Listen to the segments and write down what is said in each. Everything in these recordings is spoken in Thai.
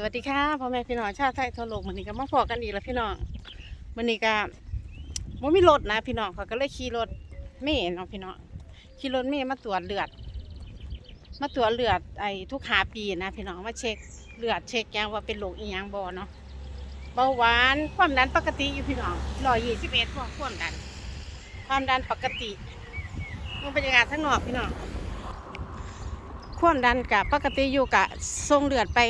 สวัสดีค่ะพ่อแม่พี่น้องชาวไทยทั่วโลกวันนี้ก็มาพอกันอีกแล้วพี่น้องวันนี้ก็ว่ามีรถนะพี่น้องเขาก็เลยขี่รถเมย์เนาะพี่น้องขี่รถเมย์มาตรวจเลือด มาตรวจเลือดไอ้ทุกหาปีนะพี่น้องมาเช็คเลือดเช็คยังว่าเป็นโรคอีหยังบ่เนาะเบาหวานความดันปกติอยู่พี่น้องร้อยยี่สิบเอ็ดความดัน ความดันปกติมันเป็นยังไงทั้งนอกพี่น้องความดันกับปกติอยู่กับทรงเลือดไป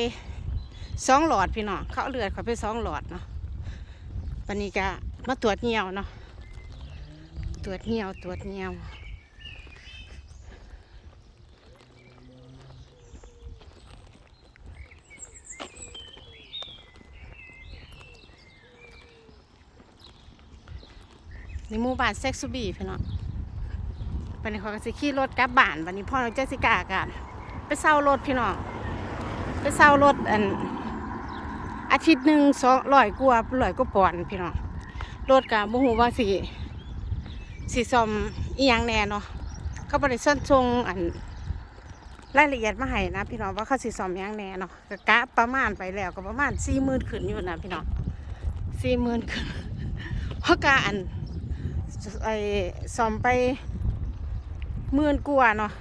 สองหลอดพี่น้องเขาเลือดเขาไปสองหลอดเนาะวันนี้ก็มาตรวจเงียวเนาะตรวจเงียวตรวจเงียวในหมู่บ้านเซ็กซูบีพี่น้องวันนี้เขาก็สิขี่รถกลับบ้านวันนี้พ่อน้องเจสิก้ากันไปเช่ารถพี่น้องไปเช่ารถอัน อาทิตย์หนึ่งสองร้อยกว่าร้อยกว่าปอนพี่น้องรถกับบุหูว่าสิสีซอมอีหยังแน่เนาะเขาบริษัทชงอันรายละเอียดมาให้นะพี่น้องว่าเขาสีซอมอีหยังแน่เนาะก็กะประมาณไปแล้วก็ประมาณสี่หมื่นขึ้นอยู่นะพี่น้องสี่หมื่นขึ้นเพราะกาอันไอซอมไปหมื่นกว่าเนาะ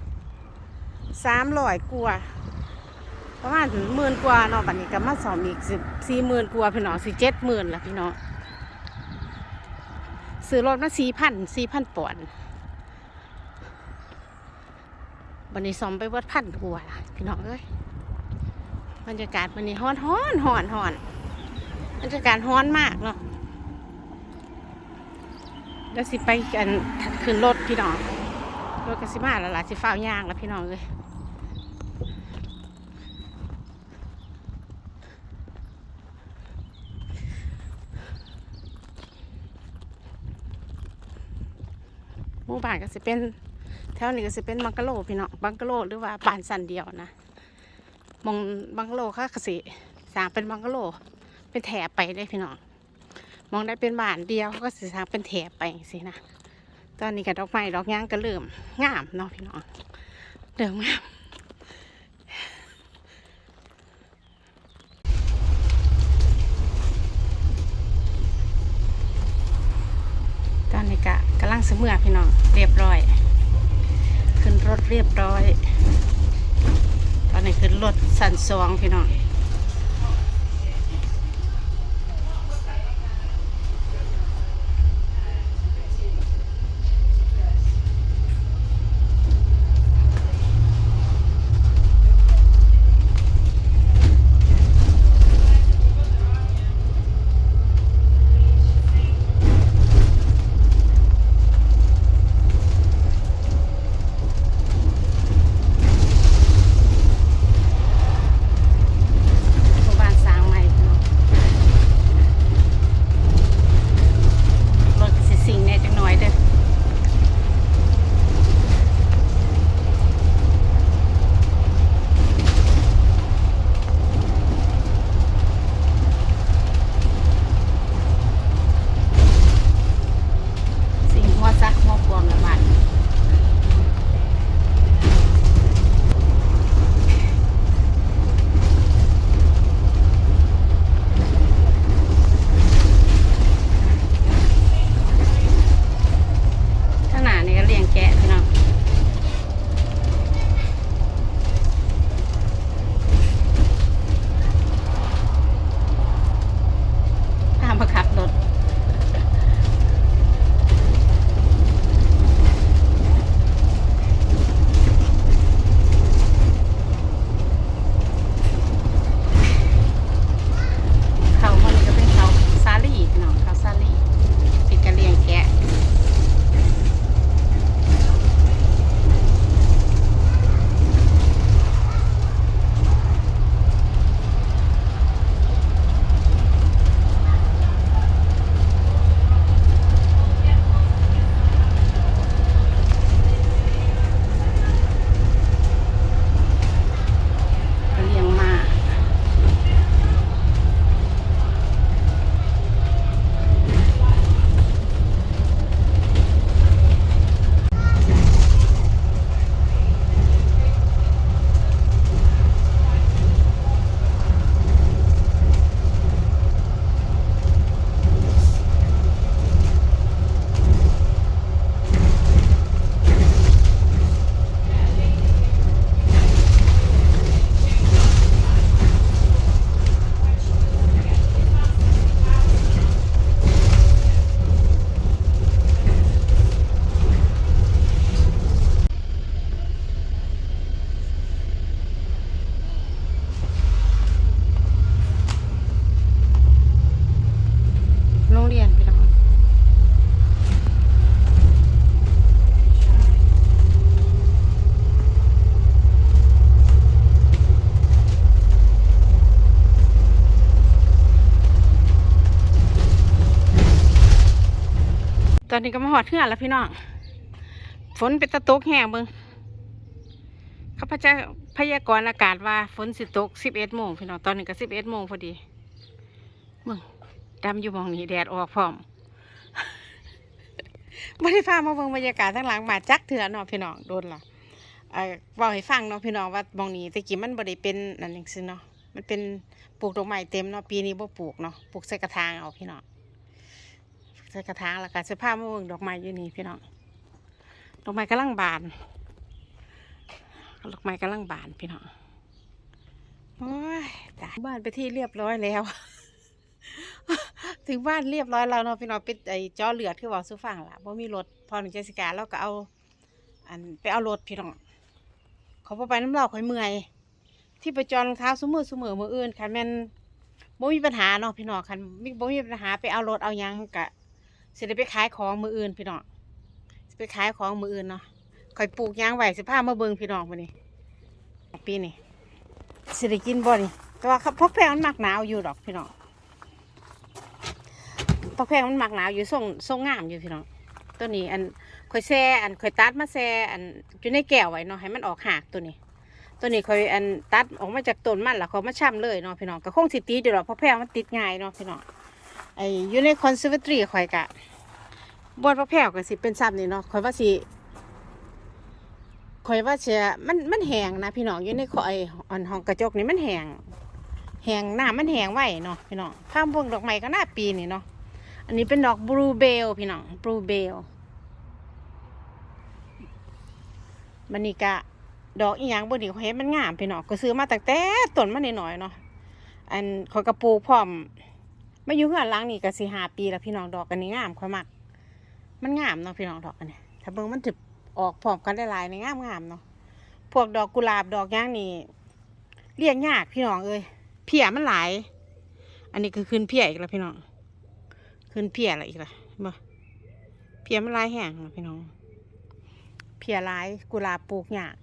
สามร้อยกว่า ประมาณหมื่นกว่าเนาะบัดนี้ก็มาสอมอีกสิบสี่หมื่นกว่าพี่น้องสิเจ็ดหมื่นละพี่น้องซื้อรถมาสี่พันสี่พันปอนด์บันนี้สอมไปวัดพันกว่าล่ะพี่น้องเอ้ยบรรยากาศวันนี้ฮ้อนฮ้อนฮ้อนฮ้อนบรรยากาศฮ้อนมากเนาะแล้วสิไปกันขึ้นรถพี่น้องรถกสิมาแล้วล่ะสิฟ้าวย่างแล้วพี่น้องเลย มู่บ้านก็สิเป็นแถวนี้ก็สิเป็นบังกะโลพี่น้องบังกะโลหรือว่าบ้านสันเดียวนะมองบังกะโลค่าก็สิสร้างเป็นบังกะโลเป็นแถบไปเลยพี่น้องมองได้เป็นบ้านเดียวเขาก็สิสร้างเป็นแถบไปสินะตอนนี้ก็ดอกไม้ดอกย่างก็เริ่มงามเนาะพี่น้องเริ่มงามตอนนี้ก็กำลัง เมื่อพี่น้องเรียบร้อย ขึ้นรถเรียบร้อย ตอนนี้ขึ้นรถสันสองพี่น้อง อนนี้ก็มาหอดเทือนแล้วพี่น้อง ฝนเป็นตะตกแห้งเบิงข้าพเจ้าพยากรณ์อากาศว่าฝนสิตกสิบเอ็ดโมงพี่น้องตอนนี้ก็สิบเอ็ดโมงพอดีมึงดำอยู่มองนี้แดดออกพร้อมไม่ได้พามาเบิ่งบรรยากาศทั้งหลังมาจักเถื่อเนาะพี่น้องโดนละเอ่อบอกให้ฟังเนาะพี่น้องว่ามองนี้ต่กี้มันบ่ได้เป็นนั่นจังซี่เนาะมันเป็นปลูกดอกไม้เต็มเนาะปีนี้บ่ปลูกเนาะปลูกใส่กระถางเอาพี่น้อง ใส่กระถางแล้วก็เสื้อผ้ามาเบิ่งดอกไม้อยู่นี่พี่น้องดอกไม้กำลังบานดอกไม้กำลังบานพี่น้องโอ้ยตายบ้านไปที่เรียบร้อยแล้ว ถึงบ้านเรียบร้อยแล้วเนาะพี่น้องเป็นไอ้จอเลือดคือเว่าสู้ฟังล่ะบ่มีรถพอหนึ่งเจสิกาแล้วก็เอา อันไปเอารถพี่น้องเขาไปน้ำเหล่าข่อยเมื่อย ที่ไปจอรองเท้าสมือสมือมืออื่นคันแม่นบ่มีปัญหาเนาะพี่น้องคันบ่มีปัญหาไปเอารถเอายังกะ สิได้ไปขายของมืออื่นพี่น้องสิไปขายของมืออื่นเนาะข่อยปลูกยางไหว้สิพามาเบิงพี่น้องมื้อนี้ปีนี้สิได้กินบ่นี่แต่ว่าพกแพงมันมักหนาวอยู่ดอกพี่น้องพกแพงมันมักหนาวอยู่ทรงทรงงามอยู่พี่น้องตัวนี้อันข่อยแซ่อันข่อยตัดมาแซ่อันอยู่ในแก้วไว้เนาะให้มันออกหากตัวนี้ ตัวนี้คอยอันตัดออกมาจากต้นมันแล้วเขามาช่ำเลยเนาะพี่น้องก็คงสิติดเดี๋ยวเพราะแพรมันติดง่ายเนาะพี่น้อง ไออยู่ในคอนเซอร์ตรีคอยกะบอนพระแพรวก็สิเป็นซ้ำนี่เนาะคอยว่าสิคอยว่าเสียมันมันแห้งนะพี่น้องอยู่ในคอยอันห้องกระจกนี่มันแห้งแห้งน้ำมันแห้งไว้เนาะพี่น้องข้ามพวงดอกไม้ก็น่าปีนี่เนาะอันนี้เป็นดอกบลูเบลพี่น้องบลูเบลมันนี่กะดอกอีหยังบ่นี่เขาเห็นมันงามพี่น้องก็ซื้อมาตั้งแต่ต้นมันน้อยๆเนาะอันขอยกระปูพร้อม มาอยู่เฮือนหลังนี่ก็สิหาปีแล้วพี่น้องดอกอันนี้งามค่อยมัก มันงามเนาะพี่น้องดอกอันนี้ถ้าเบิ่งมันจะออกพร้อมกันได้ลายๆนี่งามงามเนาะพวกดอกกุหลาบดอกย่างนี่เลี้ยงยากพี่น้องเอ้ยเพียมันหลาย อันนี้คือขึ้นเพียอีกแล้วพี่น้องขึ้นเพียอะไรอีกล่ะบ่เพียมันหลายแห้งนะพี่น้อง เพียหลายกุหลาบปลูกยาก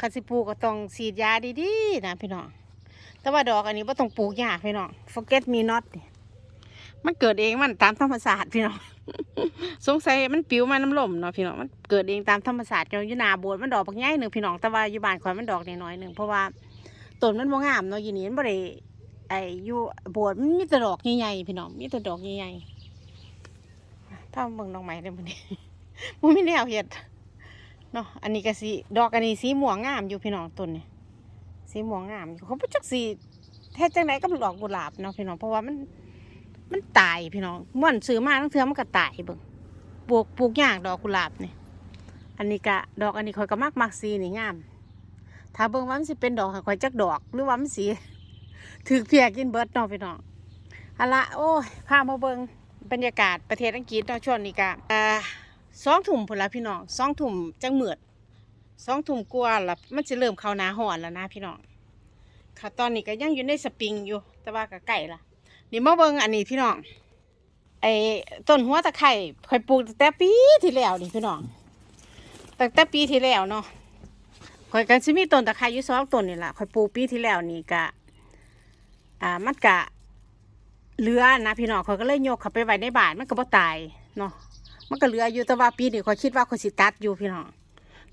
คันสิปลูกก็ต้องฉีดยาดีๆนะพี่น้อง แต่ว่าดอกอันนี้ไ่ต้องปลูกยากพี่น้อง forget me not มันเกิดเองมันตามธรรมชาติพี่น้องสงสัยมันปิวมาน้ำลมเนาะพี่น้องมันเกิดเองตามธรรมชาติอยู่อยู่นาโบดมันดอกบางใหญ่หนึ่งพี่น้องแต่ว่าอยู่บ้านข่อยมันดอกน้อยหนึ่งเพราะว่าต้นมันบ่งามเนาะอยู่นี่มันบ่ได้ไอ้อยู่โบดมันมีแต่ดอกใหญ่ๆพี่น้องมีแต่ดอกใหญ่ๆถ้าเบิ่งดอกไม้ได้บ่นี่บ่มีแนวเฮ็ดเนาะอันนี้ก็สีดอกอันนี้สีม่วงงามอยู่พี่น้องต้นนี่ สีม่วงงามอยู่เขาบ่จักสีแท้จังไหนก็ดอกกุหลาบเนาะพี่น้องเพราะว่ามันมันตายพี่น้องม่วนซื้อมาทั้งเทือมันก็ตายเบิ่งปลูกปลูกยากดอกกุหลาบนี่อันนี้ก็ดอกอันนี้ข่อยก็มักมักสีนี่งาม ถ้าเบิ่งว่ามันสิเป็นดอกให้ข่อยจักดอกหรือว่ามันสีถือเพียกินเบิร์ดเนาะพี่น้องอาละโอ้ยพามาเบิ่งบรรยากาศประเทศอังกฤษเนาะช่วงนี้ก็อ่าสองถุ่มพนละพี่น้องสองถุ่มจังเหมือด สองถุ่มกลัวาละมันจะเริ่มเข้าหนาห่อนแล้วนะพี่น้องค่ะตอนนี้ก็ยังอยู่ในสปริงอยู่ แต่ว่าก็ใกล้ละนี่มาเบิงอันนี้พี่น้องไอ้ต้นหัวตะไคร่เคยปลูกแต่ปีที่แล้วนี่พี่น้องตั้งแต่ปีที่แล้วเนาะข่อยกันซิมีต้นตะไคร่อยู่สองต้นนี่แหละข่อยปลูกปีที่แล้วนี่กะ อ่า มันกะเหลือนะพี่น้องข่อยก็เลยโยกเขาไปไว้ในบ้านมันก็บ่ตายเนาะ มันก็เหลืออยู่แต่ว่าปีนี้ข่อยคิดว่าข่อยสิตัดอยู่พี่น้อง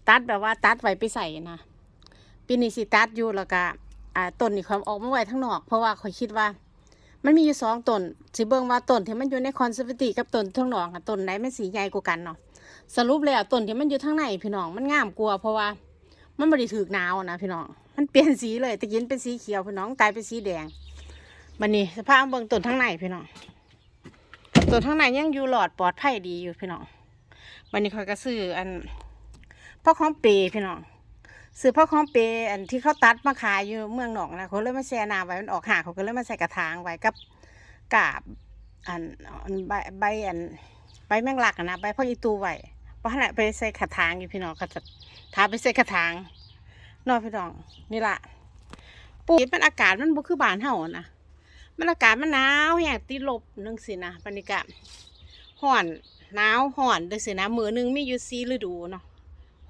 ตัดแบบว่าตัดไว้ไปใส่นะปีนี้สิตัดอยู่แล้วก็อ่าต้นนี่ข่อยออกมาไว้ทั้งนอก เพราะว่าข่อยคิดว่า มันมีอยู่สองต้นสิเบิ่งว่าต้นที่มันอยู่ในคอนเซอร์วตีกับต้นทั้งนอกอะต้นไหนมันสีใหญ่กว่ากันเนาะสรุปแล้วต้นที่มันอยู่ทั้งในพี่น้องมันงามกว่าเพราะว่ามันไม่ได้ถือหนาวนะพี่น้องมันเปลี่ยนสีเลยตะกี้เป็นสีเขียวพี่น้องกลายเป็นสีแดงมันนี่สภาพเบิ่งต้นทั้งในพี่น้องตัวข้งในยังอยู่หลอดปลอดภัยดีอยู่พี่น้องวันนี้คอยก็ซื้ออัน พ่อของเปรพี่น้องซื้อพ่อของเปรอันที่เขาตัดมาขายอยู่เมืองหนองนะเขาเลยมาแช่น้ำไว้มันออกหาเขาก็เลยมาใส่กระถางไว้กับกาบอันใบใบอันใบแมงลักนะใบพ่ออีตูไว้เพราะขณะไปใส่กระถางอยู่พี่น้องก็จะทาไปใส่กระถางนอพี่น้องนี่ละปูมันอากาศมันบ่คือบานเฮานะมันอากาศมันหนาวแห้งติดลบนึงสินะบรรยากาศห่อนหนาวห่อนด้วยสินะมือหนึงมีอยู่สีฤดูเนาะ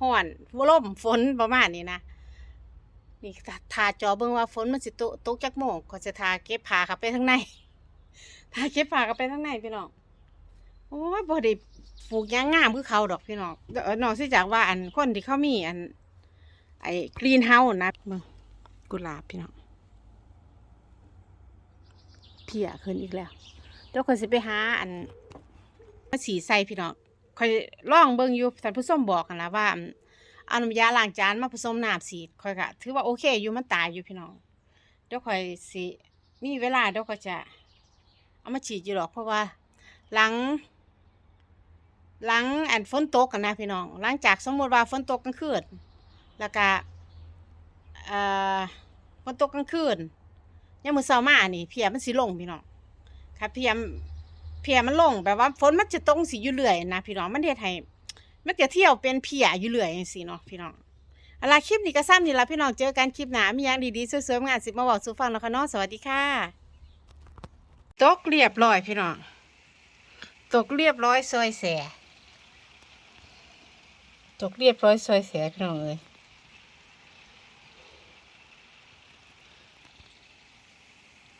ห่อนลมฝนประมาณนี้นะนี่ทาจอเบิ่งว่าฝนมันสิตกตกจักโมงก็จะทาเก็บผ้าเข้าไปข้างในทาเก็บผ้าเข้าไปข้างในพี่น้องโอ้ยบ่ได้ปลูกยังงามคือเขาดอกพี่น้องเออนอกจากว่าอันคนที่เขามีอัน ไอ้กรีนเฮาส์นะมึงกุหลาบพี่น้องเพียขึ้นอีกแล้วเดี๋ยวคนสิไปหาอันมาสีใส่พี่น้อง คอยลองเบิ่งอยู่ท่านผู้ชมบอกกันนะว่าอนเอาน้ำยาล้างจานมาผสมน้ำสีดคอยก็ถือว่าโอเคอยู่มันตายอยู่พี่น้องเดี๋ยวคอยสิมีเวลาเดี๋ยวก็จะเอามาฉีดอยู่หรอกเพราะว่าหลังหลังอันฝนตกกันนะพี่น้องหลังจากสมมติว่าฝนตกกลางคืนแล้วก็เอ่อฝนตกกลางคืนยามมื้อเช้ามานี่เพียมันสิลงพี่น้องค่ะเพียม เพียมันลงแบบว่าฝนมันจะตกสิอยู่เรื่อยนะพี่น้องมันเฮ็ดให้มันจะเที่ยวเป็นเพียอยู่เรื่อยจังซี่เนาะพี่น้องเอาล่ะคลิปนี้ก็ซ้ำนี่ละพี่น้องเจอกันคลิปหน้ามีหยังดีๆสวยๆงานสิมาบอกสู่ฟังแล้วค่ะเนาะสวัสดีค่ะตกเรียบร้อยพี่น้องตกเรียบร้อยซอยแสตกเรียบร้อยซอยแสพี่น้องเอ้ย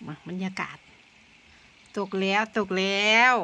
มาบรรยากาศ ตกแล้วตกแล้ว